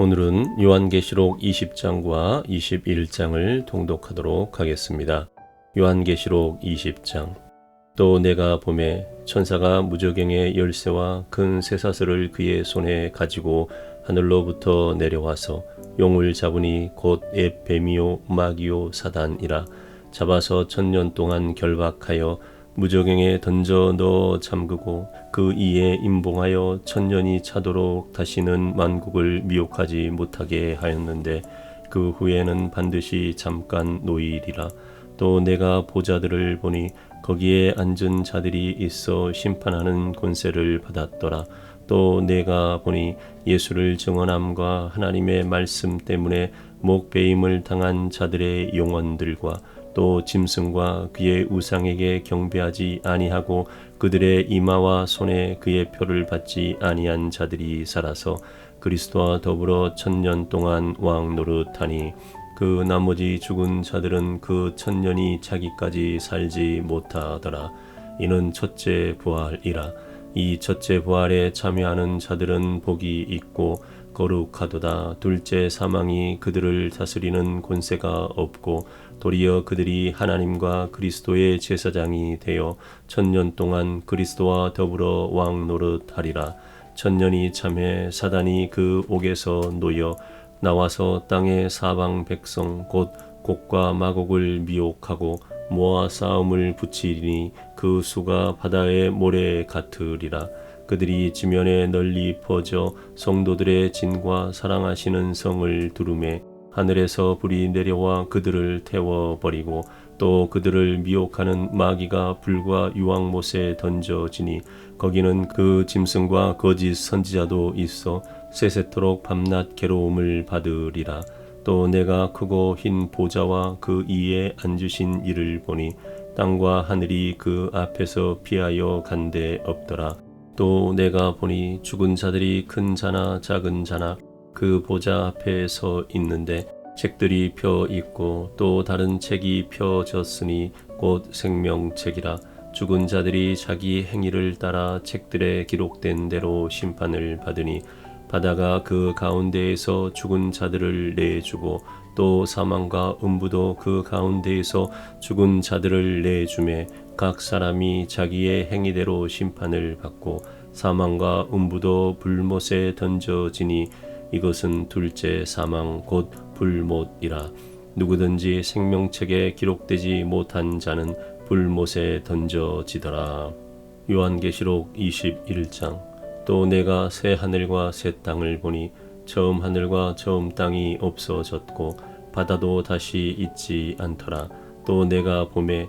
오늘은 요한계시록 20장과 21장을 통독하도록 하겠습니다. 요한계시록 20장 또 내가 봄에 천사가 무저경의 열쇠와 큰 쇠사슬을 그의 손에 가지고 하늘로부터 내려와서 용을 잡으니 곧 앱뱀이요 마귀요 사단이라 잡아서 천년 동안 결박하여 무저경에 던져 넣어 잠그고 그 이에 임봉하여 천년이 차도록 다시는 만국을 미혹하지 못하게 하였는데 그 후에는 반드시 잠깐 노일이라. 또 내가 보자들을 보니 거기에 앉은 자들이 있어 심판하는 권세를 받았더라. 또 내가 보니 예수를 증언함과 하나님의 말씀 때문에 목배임을 당한 자들의 영혼들과 또 짐승과 그의 우상에게 경배하지 아니하고 그들의 이마와 손에 그의 표를 받지 아니한 자들이 살아서 그리스도와 더불어 천년 동안 왕 노릇하니 그 나머지 죽은 자들은 그 천년이 자기까지 살지 못하더라. 이는 첫째 부활이라. 이 첫째 부활에 참여하는 자들은 복이 있고 거룩하도다. 둘째 사망이 그들을 다스리는 권세가 없고 도리어 그들이 하나님과 그리스도의 제사장이 되어 천년 동안 그리스도와 더불어 왕 노릇하리라. 천년이 참해 사단이 그 옥에서 놓여 나와서 땅의 사방 백성 곧 곡과 마곡을 미혹하고 모아 싸움을 붙이리니 그 수가 바다의 모래 같으리라 그들이 지면에 널리 퍼져 성도들의 진과 사랑하시는 성을 두루매 하늘에서 불이 내려와 그들을 태워버리고 또 그들을 미혹하는 마귀가 불과 유황못에 던져지니 거기는 그 짐승과 거짓 선지자도 있어 세세토록 밤낮 괴로움을 받으리라. 또 내가 크고 흰 보좌와 그 위에 앉으신 이를 보니 땅과 하늘이 그 앞에서 피하여 간데 없더라 또 내가 보니 죽은 자들이 큰 자나 작은 자나 그 보좌 앞에 서 있는데 책들이 펴 있고 또 다른 책이 펴졌으니 곧 생명책이라. 죽은 자들이 자기 행위를 따라 책들에 기록된 대로 심판을 받으니 바다가 그 가운데에서 죽은 자들을 내주고 또 사망과 음부도 그 가운데에서 죽은 자들을 내주매 각 사람이 자기의 행위대로 심판을 받고 사망과 음부도 불못에 던져지니 이것은 둘째 사망 곧 불못이라. 누구든지 생명책에 기록되지 못한 자는 불못에 던져지더라. 요한계시록 21장. 또 내가 새 하늘과 새 땅을 보니 처음 하늘과 처음 땅이 없어졌고 바다도 다시 있지 않더라. 또 내가 봄에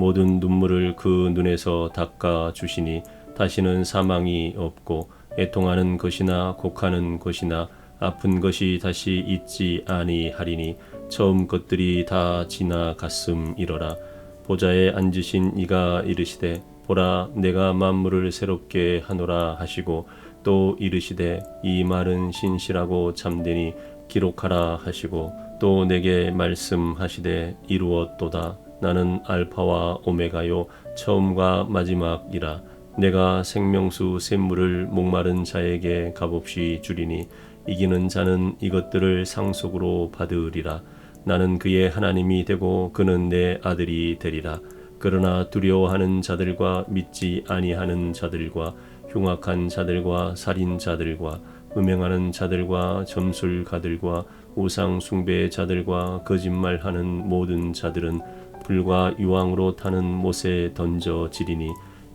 모든 눈물을 그 눈에서 닦아 주시니 다시는 사망이 없고 애통하는 것이나 곡하는 것이나 아픈 것이 다시 있지 아니하리니 처음 것들이 다 지나갔음이러라. 보좌에 앉으신 이가 이르시되 보라 내가 만물을 새롭게 하노라 하시고 또 이르시되 이 말은 신실하고 참되니 기록하라 하시고 또 내게 말씀하시되 이루었도다 나는 알파와 오메가요 처음과 마지막이라. 내가 생명수 샘물을 목마른 자에게 값없이 주리니 이기는 자는 이것들을 상속으로 받으리라. 나는 그의 하나님이 되고 그는 내 아들이 되리라. 그러나 두려워하는 자들과 믿지 아니하는 자들과 흉악한 자들과 살인자들과 음행하는 자들과 점술가들과 우상 숭배의 자들과 거짓말하는 모든 자들은 불과 유황으로 타는 못에 던져지리니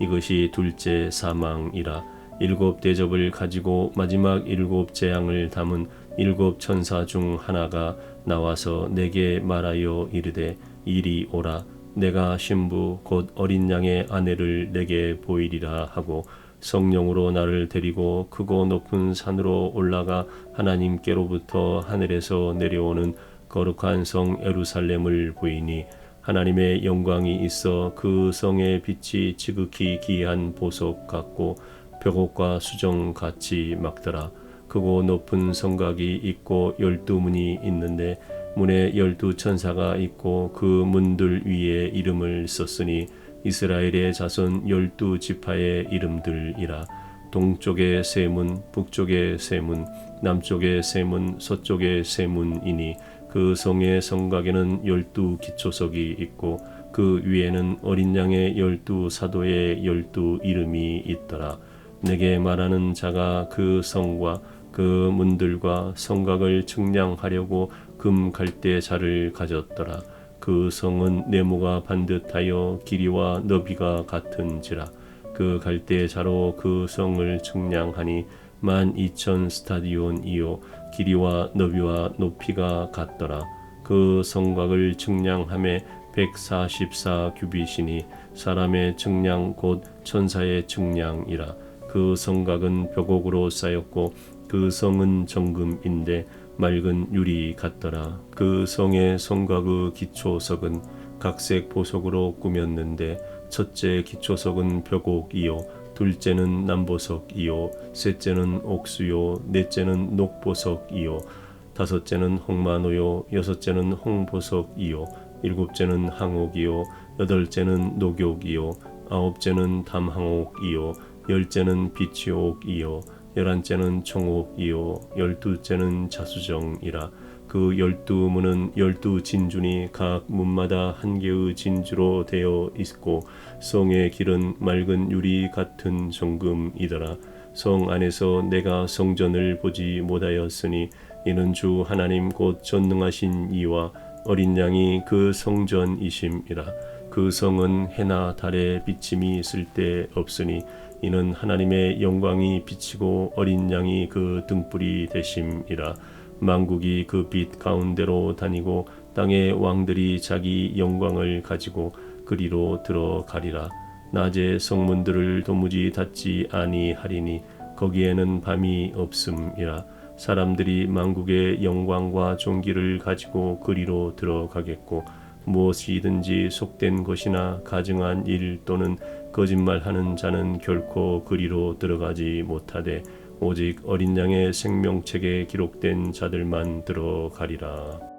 이것이 둘째 사망이라. 일곱 대접을 가지고 마지막 일곱 재앙을 담은 일곱 천사 중 하나가 나와서 내게 말하여 이르되 이리 오라. 내가 신부 곧 어린 양의 아내를 내게 보이리라 하고 성령으로 나를 데리고 크고 높은 산으로 올라가 하나님께로부터 하늘에서 내려오는 거룩한 성 에루살렘을 보이니 하나님의 영광이 있어 그 성의 빛이 지극히 귀한 보석 같고 벽옥과 수정 같이 막더라. 크고 높은 성곽이 있고 열두 문이 있는데 문에 열두 천사가 있고 그 문들 위에 이름을 썼으니 이스라엘의 자손 열두 지파의 이름들이라. 동쪽의 세 문, 북쪽의 세 문, 남쪽의 세 문, 서쪽의 세 문이니 그 성의 성곽에는 열두 기초석이 있고 그 위에는 어린 양의 열두 사도의 열두 이름이 있더라. 내게 말하는 자가 그 성과 그 문들과 성곽을 측량하려고 금 갈대 자를 가졌더라. 그 성은 네모가 반듯하여 길이와 너비가 같은지라. 그 갈대 자로 그 성을 측량하니 만 이천 스타디온이요 길이와 너비와 높이가 같더라. 그 성곽을 측량함에 144 규빗이니 사람의 측량 곧 천사의 측량이라. 그 성곽은 벽옥으로 쌓였고 그 성은 정금인데 맑은 유리 같더라. 그 성의 성곽의 기초석은 각색 보석으로 꾸몄는데 첫째 기초석은 벽옥이요 둘째는 남보석이요 셋째는 옥수요 넷째는 녹보석이요 다섯째는 홍마노요 여섯째는 홍보석이요 일곱째는 항옥이요 여덟째는 녹욕이요 아홉째는 담항옥이요 열째는 비치옥이요 열한째는 청옥이요 열두째는 자수정이라 그 열두 문은 열두 진준이 각 문마다 한 개의 진주로 되어 있고 성의 길은 맑은 유리 같은 정금이더라. 성 안에서 내가 성전을 보지 못하였으니 이는 주 하나님 곧 전능하신 이와 어린 양이 그 성전이심이라. 그 성은 해나 달의 비침이 쓸데 없으니 이는 하나님의 영광이 비치고 어린 양이 그 등불이 되심이라 만국이 그 빛 가운데로 다니고 땅의 왕들이 자기 영광을 가지고 그리로 들어가리라. 낮에 성문들을 도무지 닫지 아니하리니 거기에는 밤이 없음이라. 사람들이 만국의 영광과 존귀를 가지고 그리로 들어가겠고 무엇이든지 속된 것이나 가증한 일 또는 거짓말하는 자는 결코 그리로 들어가지 못하되 오직 어린 양의 생명책에 기록된 자들만 들어가리라.